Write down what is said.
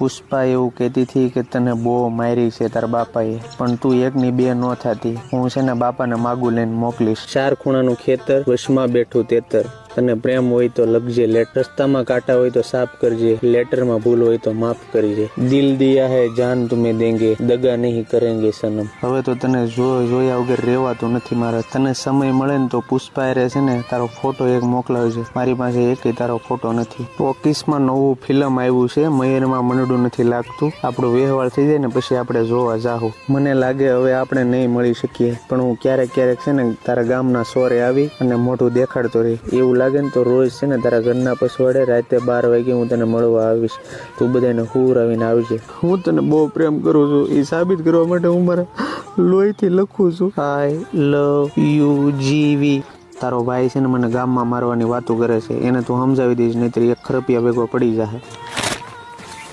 પુષ્પા એવું કહેતી હતી કે તને બહુ મારી છે તારા બાપાએ, પણ તું એકની બે ન થતી. હું છે ને બાપાને માગું લઈને મોકલીશ. ચાર ખૂણાનું ખેતર, વશમાં બેઠું તેતર. તને પ્રેમ હોય તો લખજે. લેટ રસ્તામાં કાંટા હોય તો સાફ કરજે. લેટરમાં ભૂલ હોય તો માફ કરજે. દિલ દિયા હે, જાન તુમે દેંગે. દગા નહીં કરેંગે સનમ. હવે તો તને જો જોયા વગર રહેવાતું નથી મારા. તને સમય મળે ને તો પુષ્પા રે છે ને, તારો ફોટો એક મોકલાવજે. મારી પાસે એકેય તારો ફોટો નથી. ટોકીસમાં નવું ફિલ્મ આવ્યું છે, મયરમાં મનડું નથી લાગતું. આપણું વ્યવહાર થઈ જાય ને પછી આપણે જોવા જાહું. મને લાગે હવે આપણે નહીં મળી શકીએ. પણ હું ક્યારેક ક્યારેક છે ને, તારા ગામના સોરે આવી અને મોઢું દેખાડતો રહી. એવું લાગે ને તો રોજ છે ને તારા ઘરના પછવાડે રાતે બાર વાગે હું તને મળવા આવીશ. તું બધાને હુર આવીને આવજે. હું તને બહુ પ્રેમ કરું છું. એ સાબિત કરવા માટે હું મારા લોહીથી લખું છું. આઈ લવ યુ જીવી તારો ભાઈ છે ને મને ગામમાં મારવાની વાતો કરે છે. એને તું સમજાવી દઈશ નહીતર એક ખરપિયા ભેગો પડી જાય